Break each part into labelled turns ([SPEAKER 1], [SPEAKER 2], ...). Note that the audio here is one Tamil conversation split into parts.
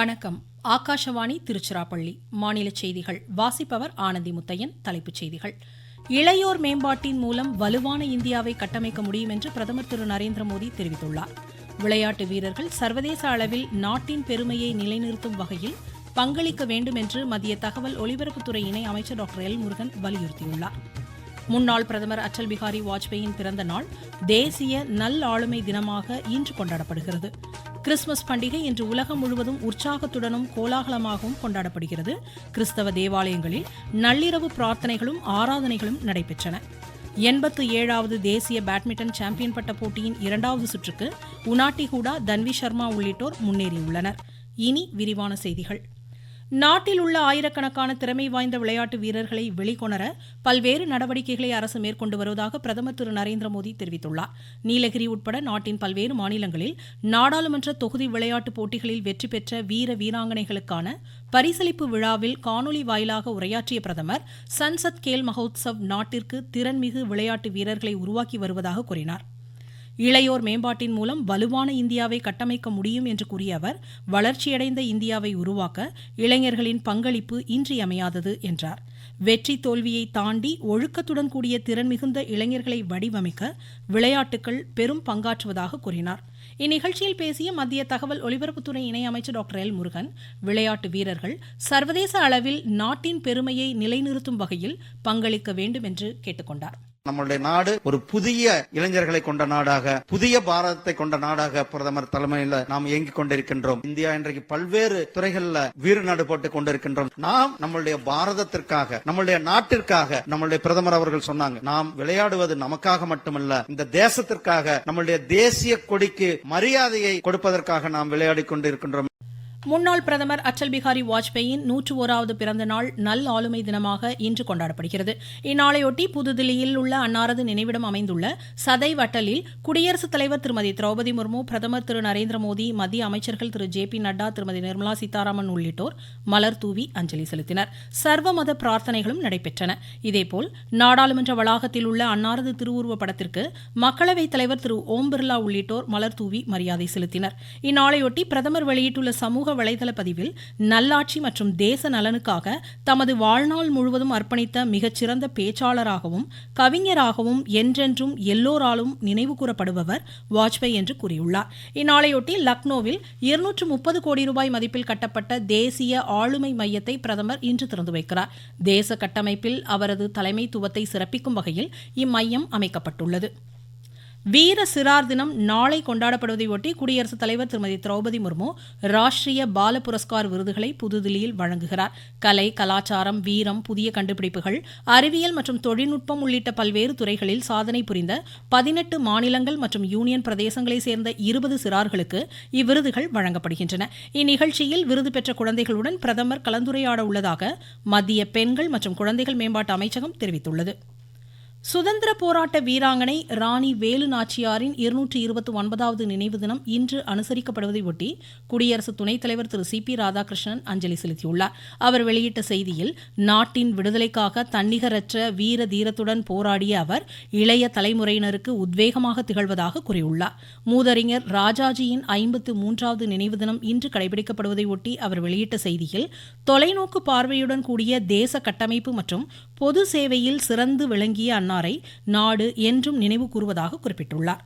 [SPEAKER 1] வணக்கம் ஆகாஷவாணி திருச்சிராப்பள்ளி மாநில செய்திகள் வாசிப்பவர் ஆனந்தி முத்தையன் தலைப்புச் செய்திகள் இளையோர் மேம்பாட்டின் மூலம் வலுவான இந்தியாவை கட்டமைக்க முடியும் என்று பிரதமர் திரு நரேந்திர மோடி தெரிவித்துள்ளார் விளையாட்டு வீரர்கள் சர்வதேச அளவில் நாட்டின் பெருமையை நிலைநிறுத்தும் வகையில் பங்களிக்க வேண்டும் என்று மத்திய தகவல் ஒலிபரப்புத்துறை இணை அமைச்சர் டாக்டர் எல் முருகன் வலியுறுத்தியுள்ளார் முன்னாள் பிரதமர் அடல் பிகாரி வாஜ்பேயின் பிறந்த நாள் தேசிய நல்லாளுமை தினமாக இன்று கொண்டாடப்படுகிறது கிறிஸ்துமஸ் பண்டிகை இன்று உலகம் முழுவதும் உற்சாகத்துடனும் கோலாகலமாகவும் கொண்டாடப்படுகிறது கிறிஸ்தவ தேவாலயங்களில் நள்ளிரவு பிரார்த்தனைகளும் ஆராதனைகளும் நடைபெற்றன எண்பத்து ஏழாவது தேசிய பேட்மிண்டன் சாம்பியன் பட்ட போட்டியின் இரண்டாவது சுற்றுக்கு உனாட்டி ஹூடா தன்வி சர்மா உள்ளிட்டோர் முன்னேறியுள்ளனர் இனி விரிவான செய்திகள் நாட்டில் உள்ள ஆயிரக்கணக்கான திறமை வாய்ந்த விளையாட்டு வீரர்களை வெளிக்கொணர பல்வேறு நடவடிக்கைகளை அரசு மேற்கொண்டு வருவதாக பிரதமர் திரு நரேந்திர மோடி தெரிவித்துள்ளார் நீலகிரி உட்பட நாட்டின் பல்வேறு மாநிலங்களில் நாடாளுமன்ற தொகுதி விளையாட்டுப் போட்டிகளில் வெற்றி பெற்ற வீர வீராங்கனைகளுக்கான பரிசளிப்பு விழாவில் காணொலி வாயிலாக உரையாற்றிய பிரதமர் சன்சத் கேல் மகோத்சவ் நாட்டிற்கு திறன்மிகு விளையாட்டு வீரர்களை உருவாக்கி வருவதாக கூறினாா் இளையோர் மேம்பாட்டின் மூலம் வலுவான இந்தியாவை கட்டமைக்க முடியும் என்று கூறிய அவர் வளர்ச்சியடைந்த இந்தியாவை உருவாக்க இளைஞர்களின் பங்களிப்பு இன்றியமையாதது என்றார் வெற்றி தோல்வியை தாண்டி ஒழுக்கத்துடன் கூடிய திறன் மிகுந்த இளைஞர்களை வடிவமைக்க விளையாட்டுகள் பெரும் பங்காற்றுவதாக கூறினார் இந்நிகழ்ச்சியில் பேசிய மத்திய தகவல் ஒலிபரப்புத்துறை இணையமைச்சர் டாக்டர் எல் முருகன் விளையாட்டு வீரர்கள் சர்வதேச அளவில் நாட்டின் பெருமையை நிலைநிறுத்தும் வகையில் பங்களிக்க வேண்டும் என்று கேட்டுக்கொண்டாா் நம்மளுடைய நாடு ஒரு புதிய இளைஞர்களை கொண்ட நாடாக புதிய பாரதத்தை கொண்ட நாடாக பிரதமர் தலைமையில் நாம் இயங்கிக் கொண்டிருக்கின்றோம் இந்தியா இன்றைக்கு பல்வேறு துறைகளில் வீறு நாடு போட்டுக் கொண்டிருக்கின்றோம் நாம் நம்மளுடைய பாரதத்திற்காக நம்மளுடைய நாட்டிற்காக நம்மளுடைய பிரதமர் அவர்கள் சொன்னாங்க நாம் விளையாடுவது நமக்காக மட்டுமல்ல இந்த தேசத்திற்காக நம்மளுடைய தேசிய கொடிக்கு மரியாதையை கொடுப்பதற்காக நாம் விளையாடி கொண்டிருக்கின்றோம் முன்னாள் பிரதமர் அட்டல் பிகாரி வாஜ்பேயின் நூற்று ஓராவது பிறந்த நாள் நல் ஆளுமை தினமாக இன்று கொண்டாடப்படுகிறது இந்நாளையொட்டி புதுதில்லியில் உள்ள அன்னாரது நினைவிடம் அமைந்துள்ள சதை வட்டலில் குடியரசுத் தலைவர் திருமதி திரௌபதி முர்மு பிரதமர் திரு நரேந்திர மோடி மத்திய அமைச்சர்கள் திரு ஜே பி நட்டா திருமதி நிர்மலா சீதாராமன் உள்ளிட்டோர் மலர் தூவி அஞ்சலி செலுத்தினர் சர்வ மத பிரார்த்தனைகளும் நடைபெற்றன இதேபோல் நாடாளுமன்ற வளாகத்தில் உள்ள அன்னாரது திருவுருவ படத்திற்கு மக்களவைத் தலைவர் திரு ஓம் பிர்லா உள்ளிட்டோர் மலர் தூவி மரியாதை செலுத்தினர் இந்நாளையொட்டி பிரதமர் வெளியிட்டுள்ள சமூக வலைதள பதிவில் நல்லாட்சி மற்றும் தேச நலனுக்காக தமது வாழ்நாள் முழுவதும் அர்ப்பணித்த மிகச்சிறந்த பேச்சாளராகவும் கவிஞராகவும் என்றென்றும் எல்லோராலும் நினைவு கூறப்படுபவர் வாஜ்பாய் என்று கூறியுள்ளார் இந்நாளையொட்டி லக்னோவில் இருநூற்று முப்பது கோடி ரூபாய் மதிப்பில் கட்டப்பட்ட தேசிய ஆளுமை மையத்தை பிரதமர் இன்று திறந்து வைக்கிறார் தேச கட்டமைப்பில் அவரது தலைமைத்துவத்தை சிறப்பிக்கும் வகையில் இம்மையம் அமைக்கப்பட்டுள்ளது வீர சிறார் தினம் நாளை கொண்டாடப்படுவதையொட்டி குடியரசுத் தலைவர் திருமதி திரௌபதி முர்மு ராஷ்டிரிய பால புரஸ்கார் விருதுகளை புதுதில்லியில் வழங்குகிறார் கலை கலாச்சாரம் வீரம் புதிய கண்டுபிடிப்புகள் அறிவியல் மற்றும் தொழில்நுட்பம் உள்ளிட்ட பல்வேறு துறைகளில் சாதனை புரிந்த பதினெட்டு மாநிலங்கள் மற்றும் யூனியன் பிரதேசங்களைச் சேர்ந்த இருபது சிறார்களுக்கு இவ்விருதுகள் வழங்கப்படுகின்றன இந்நிகழ்ச்சியில் விருது பெற்ற குழந்தைகளுடன் பிரதமர் கலந்துரையாட உள்ளதாக மத்திய பெண்கள் மற்றும் குழந்தைகள் மேம்பாட்டு அமைச்சகம் தெரிவித்துள்ளது சுதந்திர போராட்ட வீராங்கனை ராணி வேலு நாச்சியாரின் இருநூற்றி இருபத்தி ஒன்பதாவது நினைவு தினம் இன்று அனுசரிக்கப்படுவதையொட்டி குடியரசு துணைத் தலைவர் திரு சி பி ராதாகிருஷ்ணன் அஞ்சலி செலுத்தியுள்ளார் அவர் வெளியிட்ட செய்தியில் நாட்டின் விடுதலைக்காக தன்னிகரற்ற வீர தீரத்துடன் போராடிய அவர் இளைய தலைமுறையினருக்கு உத்வேகமாக திகழ்வதாக கூறியுள்ளார் மூதறிஞர் ராஜாஜியின் ஐம்பத்து மூன்றாவது நினைவு தினம் இன்று கடைபிடிக்கப்படுவதையொட்டி அவர் வெளியிட்ட செய்தியில் தொலைநோக்கு பார்வையுடன் கூடிய தேச கட்டமைப்பு மற்றும் பொது சேவையில் சிறந்து விளங்கிய அன்னாரை நாடு என்றும் நினைவு கூறுவதாக குறிப்பிட்டுள்ளார்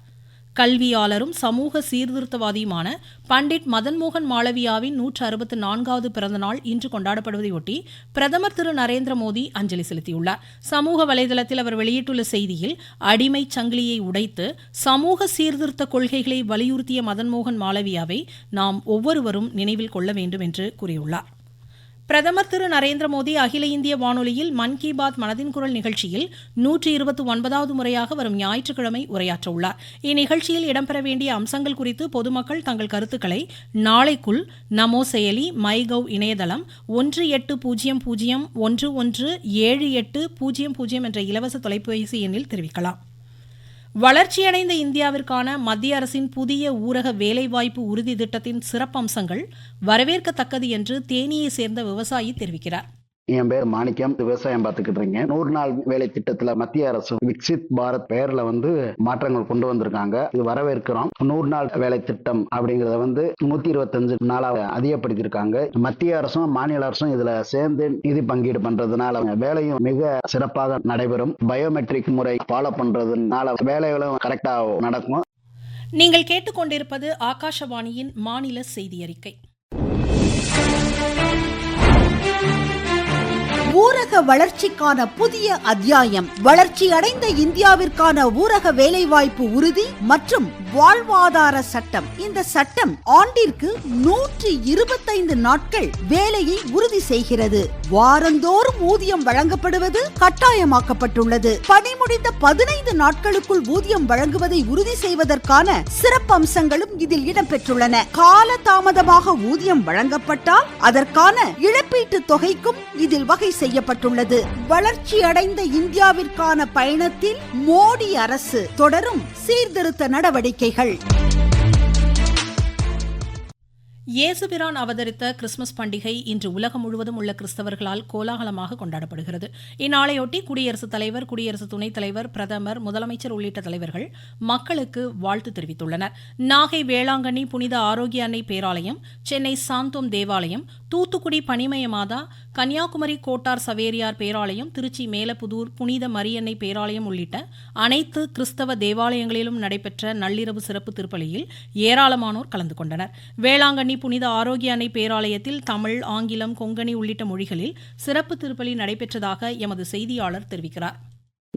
[SPEAKER 1] கல்வியாளரும் சமூக சீர்திருத்தவாதியுமான பண்டிட் மதன்மோகன் மாளவியாவின் நூற்று அறுபத்து நான்காவது பிறந்தநாள் இன்று கொண்டாடப்படுவதையொட்டி பிரதமர் திரு நரேந்திர மோடி அஞ்சலி செலுத்தியுள்ளார் சமூக வலைதளத்தில் அவர் வெளியிட்டுள்ள செய்தியில் அடிமை சங்கிலியை உடைத்து சமூக சீர்திருத்த கொள்கைகளை வலியுறுத்திய மதன்மோகன் மாளவியாவை நாம் ஒவ்வொருவரும் நினைவில் கொள்ள வேண்டும் என்று கூறியுள்ளார் பிரதமர் திரு நரேந்திர மோடி அகில இந்திய வானொலியில் மன் கி பாத் மனதின் குரல் நிகழ்ச்சியில் நூற்றி இருபத்தி ஒன்பதாவது முறையாக வரும் ஞாயிற்றுக்கிழமை உரையாற்றவுள்ளார் இந்நிகழ்ச்சியில் இடம்பெற வேண்டிய அம்சங்கள் குறித்து பொதுமக்கள் தங்கள் கருத்துக்களை நாளைக்குள் நமோ செயலி மை கவ் இணையதளம் ஒன்று எட்டு பூஜ்ஜியம் பூஜ்ஜியம் ஒன்று ஒன்று ஏழு எட்டு பூஜ்ஜியம் பூஜ்ஜியம் என்ற இலவச தொலைபேசி எண்ணில் தெரிவிக்கலாம் வளர்ச்சியடைந்த இந்தியாவிற்கான மத்திய அரசின் புதிய ஊரக வேலைவாய்ப்பு உறுதி திட்டத்தின் சிறப்பம்சங்கள் வரவேற்கத்தக்கது என்று தேனியை சேர்ந்த விவசாயி தெரிவிக்கிறார் என் பேர் மாணிக்கம் விவசாயம் பார்த்துக்கிட்டு இருக்கேன் நூறு நாள் வேலை திட்டத்துல மத்திய அரசு விக்சித் பாரத் பெயர்ல வந்து மாற்றங்கள் கொண்டு வந்திருக்காங்க இது வரவேற்கிறோம் நூறு நாள் வேலை திட்டம் அப்படிங்கறத வந்து நூத்தி இருபத்தஞ்சு நாளாக அதிகப்படுத்தியிருக்காங்க மத்திய அரசும் மாநில அரசும் இதுல சேர்ந்து நிதி பங்கீடு பண்றதுனால வேலையும் மிக சிறப்பாக நடைபெறும் பயோமெட்ரிக் முறை ஃபாலோ பண்றதுனால வேலைகளும் கரெக்டாக நடக்கும் நீங்கள் கேட்டுக்கொண்டிருப்பது ஆகாஷவாணியின் மாநில செய்தி அறிக்கை ஊரக வளர்ச்சிக்கான புதிய அத்தியாயம் வளர்ச்சி அடைந்த இந்தியாவிற்கான ஊரக வேலைவாய்ப்பு உறுதி மற்றும் வாழ்வாதார சட்டம் இந்த சட்டம் ஆண்டிற்கு நூற்றி இருபத்தைந்து நாட்கள் வேலையை உறுதி செய்கிறது வாரந்தோறும் ஊதியம் வழங்கப்படுவது கட்டாயமாக்கப்பட்டுள்ளது பணி முடிந்த பதினைந்து நாட்களுக்குள் ஊதியம் வழங்குவதை உறுதி செய்வதற்கான சிறப்பு அம்சங்களும் இதில் இடம்பெற்றுள்ளன கால தாமதமாக ஊதியம் வழங்கப்பட்டால் அதற்கான இழப்பீட்டு தொகைக்கும் இதில் வகை செய்யப்பட்டுள்ளது வளர்ச்சி அடைந்த இந்தியாவிற்கான பயணத்தில் மோடி அரசு தொடரும் சீர்திருத்த நடவடிக்கைகள் இயேசுபிரான் அவதரித்த கிறிஸ்துமஸ் பண்டிகை இன்று உலகம் முழுவதும் உள்ள கிறிஸ்தவர்களால் கோலாகலமாக கொண்டாடப்படுகிறது இந்நாளையொட்டி குடியரசுத் தலைவர் குடியரசு துணைத் தலைவர் பிரதமர் முதலமைச்சர் உள்ளிட்ட தலைவர்கள் மக்களுக்கு வாழ்த்து தெரிவித்துள்ளனர் நாகை வேளாங்கண்ணி புனித ஆரோக்கிய அன்னை பேராலயம் சென்னை சாந்தோம் தேவாலயம் தூத்துக்குடி பனிமய மாதா கன்னியாகுமரி கோட்டார் சவேரியார் பேராலயம் திருச்சி மேலப்புதூர் புனித மரியன்னை பேராலயம் உள்ளிட்ட அனைத்து கிறிஸ்தவ தேவாலயங்களிலும் நடைபெற்ற நள்ளிரவு சிறப்பு திருப்பலியில் ஏராளமானோர் கலந்து கொண்டனர் வேளாங்கண்ணி புனித ஆரோக்கிய அன்னை பேராலயத்தில் தமிழ் ஆங்கிலம் கொங்கணி உள்ளிட்ட மொழிகளில் சிறப்பு திருப்பலி நடைபெற்றதாக எமது செய்தியாளர் தெரிவிக்கிறார்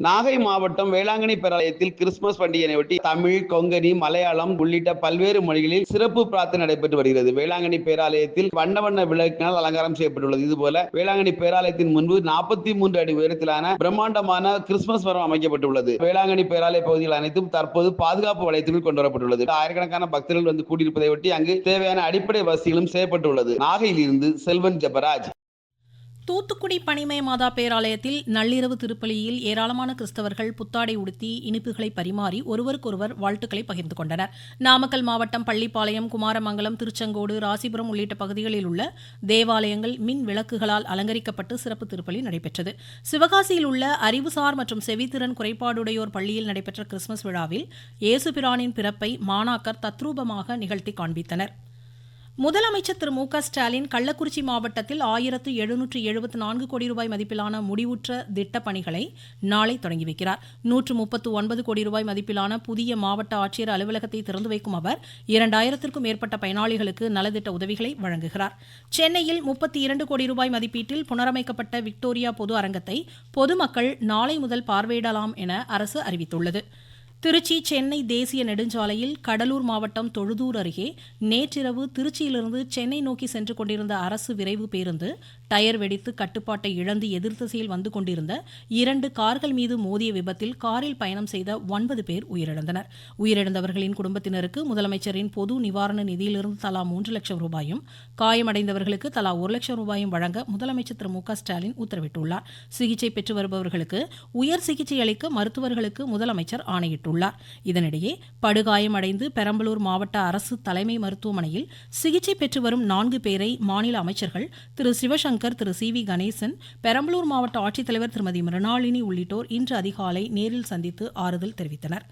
[SPEAKER 1] நாகை மாவட்டம் வேளாங்கண்ணி பேராலயத்தில் கிறிஸ்துமஸ் ஒட்டி தமிழ் கொங்கனி மலையாளம் உள்ளிட்ட பல்வேறு மொழிகளில் சிறப்பு பிரார்த்தனை நடைபெற்று வருகிறது வேளாங்கண்ணி பேராலயத்தில் வண்ண வண்ண விளக்கினால் அலங்காரம் செய்யப்பட்டுள்ளது இதுபோல வேளாங்கண்ணி பேராலயத்தின் முன்பு நாற்பத்தி மூன்று அடி உயரத்திலான பிரம்மாண்டமான கிறிஸ்துமஸ் மரம் அமைக்கப்பட்டுள்ளது வேளாங்கண்ணி பேராலய பகுதிகள் அனைத்தும் தற்போது பாதுகாப்பு வளையத்திற்குள் கொண்டு வரப்பட்டுள்ளது ஆயிரக்கணக்கான பக்தர்கள் வந்து கூடியிருப்பதை ஒட்டி அங்கு தேவையான அடிப்படை வசதிகளும் செய்யப்பட்டுள்ளது நாகையில் இருந்து செல்வன் ஜபராஜ் தூத்துக்குடி பனிமய மாதா பேராலயத்தில் நள்ளிரவு திருப்பலியில் ஏராளமான கிறிஸ்தவர்கள் புத்தாடை உடுத்தி இனிப்புகளை பரிமாறி ஒருவருக்கொருவர் வாழ்த்துக்களை பகிர்ந்து கொண்டனர் நாமக்கல் மாவட்டம் பள்ளிப்பாளையம் குமாரமங்கலம் திருச்செங்கோடு ராசிபுரம் உள்ளிட்ட பகுதிகளில் உள்ள தேவாலயங்கள் மின் விளக்குகளால் அலங்கரிக்கப்பட்டு சிறப்பு திருப்பலி நடைபெற்றது சிவகாசியில் உள்ள அறிவுசார் மற்றும் செவித்திறன் குறைபாடுடையோர் பள்ளியில் நடைபெற்ற கிறிஸ்துமஸ் விழாவில் இயேசுபிரானின் பிறப்பை மாணாக்கர் தத்ரூபமாக நிகழ்த்தி காண்பித்தனா் முதலமைச்சர் திரு மு க ஸ்டாலின் கள்ளக்குறிச்சி மாவட்டத்தில் ஆயிரத்து எழுநூற்று எழுபத்து நான்கு கோடி ரூபாய் மதிப்பிலான முடிவுற்ற திட்டப் பணிகளை நாளை தொடங்கி வைக்கிறார் நூற்று முப்பத்து ஒன்பது கோடி ரூபாய் மதிப்பிலான புதிய மாவட்ட ஆட்சியர் அலுவலகத்தை திறந்து வைக்கும் அவர் இரண்டாயிரத்திற்கும் மேற்பட்ட பயனாளிகளுக்கு நலத்திட்ட உதவிகளை வழங்குகிறார் சென்னையில் முப்பத்தி இரண்டு கோடி ரூபாய் மதிப்பீட்டில் புனரமைக்கப்பட்ட விக்டோரியா பொது அரங்கத்தை பொதுமக்கள் நாளை முதல் பார்வையிடலாம் என அரசு அறிவித்துள்ளது திருச்சி சென்னை தேசிய நெடுஞ்சாலையில் கடலூர் மாவட்டம் தொழுதூர் அருகே நேற்றிரவு திருச்சியிலிருந்து சென்னை நோக்கி சென்று கொண்டிருந்த அரசு விரைவு பேருந்து டயர் வெடித்து கட்டுப்பாட்டை இழந்து எதிர்த்திசையில் வந்து கொண்டிருந்த இரண்டு கார்கள் மீது மோதிய விபத்தில் காரில் பயணம் செய்த ஒன்பது பேர் உயிரிழந்தனர் உயிரிழந்தவர்களின் குடும்பத்தினருக்கு முதலமைச்சரின் பொது நிவாரண நிதியிலிருந்து தலா மூன்று லட்சம் ரூபாயும் காயமடைந்தவர்களுக்கு தலா ஒரு லட்சம் ரூபாயும் வழங்க முதலமைச்சர் திரு மு ஸ்டாலின் உத்தரவிட்டுள்ளார் சிகிச்சை பெற்று வருபவர்களுக்கு உயர் சிகிச்சை அளிக்க மருத்துவர்களுக்கு முதலமைச்சர் ஆணையிட்டுள்ளார் இதனிடையே படுகாயமடைந்து பெரம்பலூர் மாவட்ட அரசு தலைமை மருத்துவமனையில் சிகிச்சை பெற்று வரும் நான்கு பேரை மாநில அமைச்சர்கள் திரு சிவசங்கர் சங்கர் திரு சி வி கணேசன் பெரம்பலூர் மாவட்ட ஆட்சித்தலைவர் திருமதி மிருணாளினி உள்ளிட்டோர் இன்று அதிகாலை நேரில் சந்தித்து ஆறுதல் தெரிவித்தனர்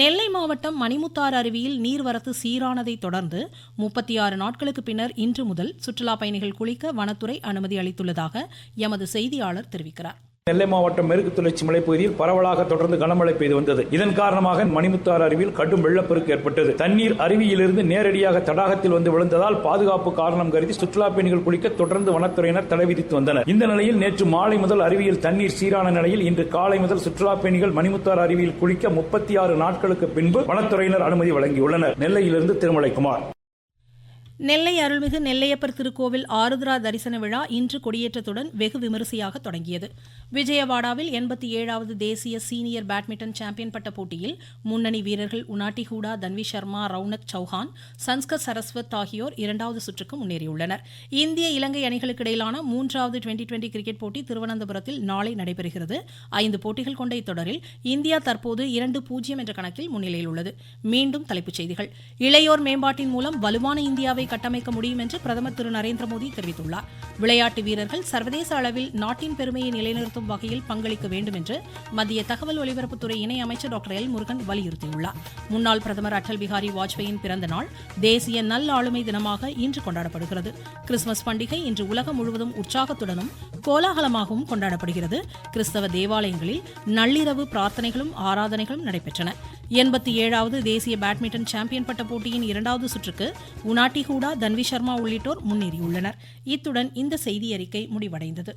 [SPEAKER 1] நெல்லை மாவட்டம் மணிமுத்தாறு அருவியில் நீர்வரத்து சீரானதை தொடர்ந்து முப்பத்தி ஆறு நாட்களுக்கு பின்னர் இன்று முதல் சுற்றுலாப் பயணிகள் குளிக்க வனத்துறை அனுமதி அளித்துள்ளதாக எமது செய்தியாளர் தெரிவிக்கிறார் நெல்லை மாவட்டம் மேற்கு தொடர்ச்சி மலைப்பகுதியில் பரவலாக தொடர்ந்து கனமழை பெய்து வந்தது இதன் காரணமாக மணிமுத்தாறு அருவியில் கடும் வெள்ளப்பெருக்கு ஏற்பட்டது தண்ணீர் அருவியிலிருந்து நேரடியாக தடாகத்தில் வந்து விழுந்ததால் பாதுகாப்பு காரணம் கருதி சுற்றுலா பயணிகள் குளிக்க தொடர்ந்து வனத்துறையினர் தடை விதித்து வந்தனர் இந்த நிலையில் நேற்று மாலை முதல் அருவியில் தண்ணீர் சீரான நிலையில் இன்று காலை முதல் சுற்றுலா பயணிகள் மணிமுத்தாறு அருவியில் குளிக்க முப்பத்தி ஆறு நாட்களுக்கு பின்பு வனத்துறையினர் அனுமதி வழங்கியுள்ளனர் நெல்லையிலிருந்து திருமலைக்குமார் நெல்லை அருள்மிகு நெல்லையப்பர் திருக்கோவில் ஆருத்ரா தரிசன விழா இன்று கொடியேற்றத்துடன் வெகு விமரிசையாக தொடங்கியது விஜயவாடாவில் எண்பத்தி ஏழாவது தேசிய சீனியர் பேட்மிண்டன் சாம்பியன் பட்ட போட்டியில் முன்னணி வீரர்கள் உனாட்டி ஹூடா தன்வி சர்மா ரவுனக் சௌஹான் சன்ஸ்கர் சரஸ்வத் ஆகியோர் இரண்டாவது சுற்றுக்கு முன்னேறியுள்ளனர் இந்திய இலங்கை அணிகளுக்கு இடையிலான மூன்றாவது டுவெண்டி டுவெண்டி கிரிக்கெட் போட்டி திருவனந்தபுரத்தில் நாளை நடைபெறுகிறது ஐந்து போட்டிகள் கொண்ட இத்தொடரில் இந்தியா தற்போது இரண்டு பூஜ்ஜியம் என்ற கணக்கில் முன்னிலையில் உள்ளது மீண்டும் தலைப்புச் செய்திகள் இளையோர் மேம்பாட்டின் மூலம் வலுவான இந்தியாவை கட்டமைக்க முடியும் என்று பிரதமர் திரு நரேந்திர மோடி தெரிவித்துள்ளார் விளையாட்டு வீரர்கள் சர்வதேச அளவில் நாட்டின் பெருமையை நிலைநிறுத்தும் வகையில் பங்களிக்க வேண்டும் என்று மத்திய தகவல் ஒலிபரப்புத்துறை இணை அமைச்சர் டாக்டர் எல் முருகன் வலியுறுத்தியுள்ளார் முன்னாள் பிரதமர் அடல் பிஹாரி வாஜ்பேயின் பிறந்த நாள் தேசிய நல்லாளுமை தினமாக இன்று கொண்டாடப்படுகிறது கிறிஸ்துமஸ் பண்டிகை இன்று உலகம் முழுவதும் உற்சாகத்துடனும் கோலாகலமாகவும் கொண்டாடப்படுகிறது கிறிஸ்தவ தேவாலயங்களில் நள்ளிரவு பிரார்த்தனைகளும் ஆராதனைகளும் நடைபெற்றன எண்பத்தி ஏழாவது தேசிய பேட்மிண்டன் சாம்பியன் பட்ட போட்டியின் இரண்டாவது சுற்றுக்கு உனாட்டி ஹூடா தன்வி சர்மா உள்ளிட்டோர் முன்னேறியுள்ளனர் இத்துடன் இந்த செய்தி அறிக்கை முடிவடைந்தது